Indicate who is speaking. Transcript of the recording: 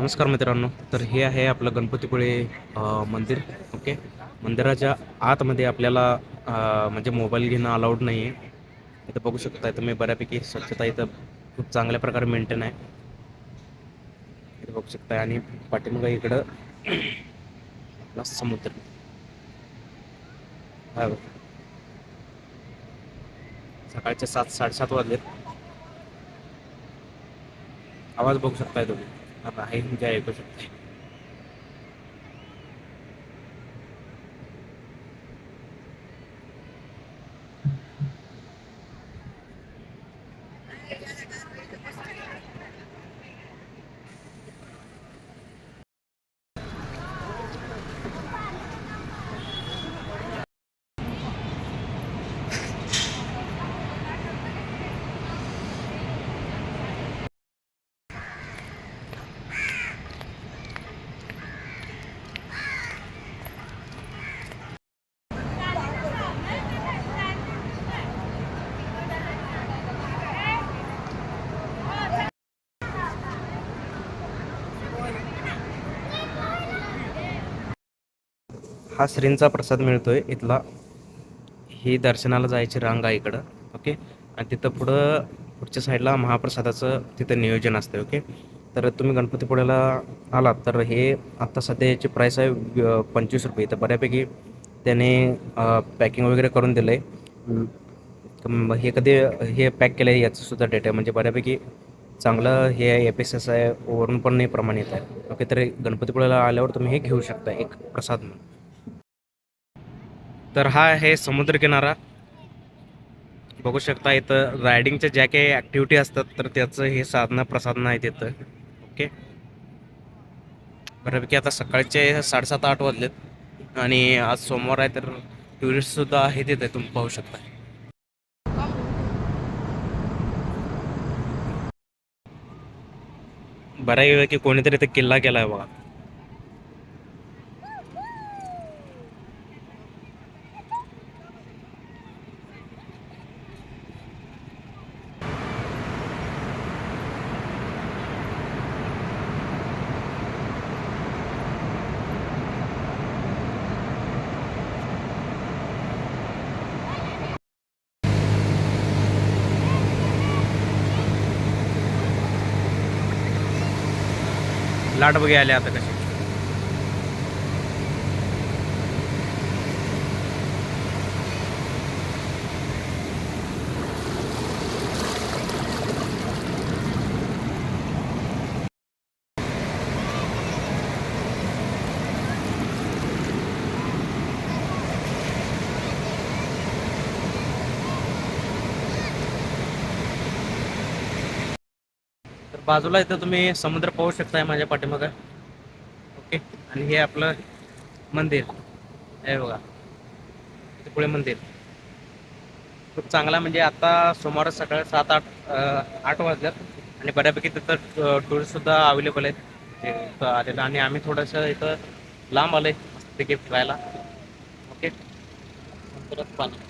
Speaker 1: नमस्कार मित्रांनो तर हे आहे आपलं गणपतीपुळे मंदिर ओके? मंदिराच्या आतमध्ये आपल्याला म्हणजे मोबाईल घेणं अलाउड नाही आहे इथं बघू शकता तुम्ही बऱ्यापैकी स्वच्छता इथं खूप चांगल्या प्रकारे मेंटेन आहे. इथं बघू शकता आणि पाठीमागं इकडं आपला समुद्र. हा बघ. सकाळचे सात साडेसात वाजलेत. आवाज बघू शकताय तुम्ही. आता आहे जे ऐकू शकता हा श्रींचा प्रसाद मिळतोय इथला. ही दर्शनाला जायची रांग आहे इकडं ओके? आणि तिथं पुढं पुढच्या साईडला महाप्रसादाचं तिथं नियोजन असतं ओके? तर तुम्ही गणपतीपुळ्याला आलात तर हे आत्ता सध्या याची प्राईस आहे पंचवीस रुपये. तर बऱ्यापैकी त्याने पॅकिंग वगैरे करून दिलं आहे हे कधी हे पॅक केलं आहे याचं सुद्धा डेटा आहे. म्हणजे बऱ्यापैकी चांगलं हे आहे एफ एस एस आहे वरून पण नाही प्रमाणित आहे. ओके तर गणपतीपुळ्याला आल्यावर तुम्ही हे घेऊ शकता एक प्रसाद म्हणून. तर हा आहे समुद्रकिनारा बघू शकता इथं रायडिंगच्या ज्या काही ॲक्टिव्हिटी असतात तर त्याचं हे साधनं प्रसाधनं आहेत इथं. ओके बऱ्यापैकी आता सकाळचे साडेसात आठ वाजलेत. आणि आज सोमवार आहे तर टुरिस्टसुद्धा आहेत इथे तुम्ही पाहू शकता. बऱ्या वेळ की कोणीतरी इथे किल्ला केला आहे बघा. लाट बघे आले आता कसे तर बाजूला इथं तुम्ही समुद्र पाहू शकताय माझ्या पाठीमागं. ओके. आणि हे आपलं मंदिर. हे बघा. इथे पुढे मंदिर. खूप चांगला म्हणजे आता सोमवार सकाळी सात आठ आठ वाजल्यात. आणि बऱ्यापैकी तिथं टुरिस्टसुद्धा अवेलेबल आहेत. ते इथं आलेलं. आणि आम्ही थोडंसं इथं लांब आलोय. मस्तपैकी फिरायला. ओके. परत पाणी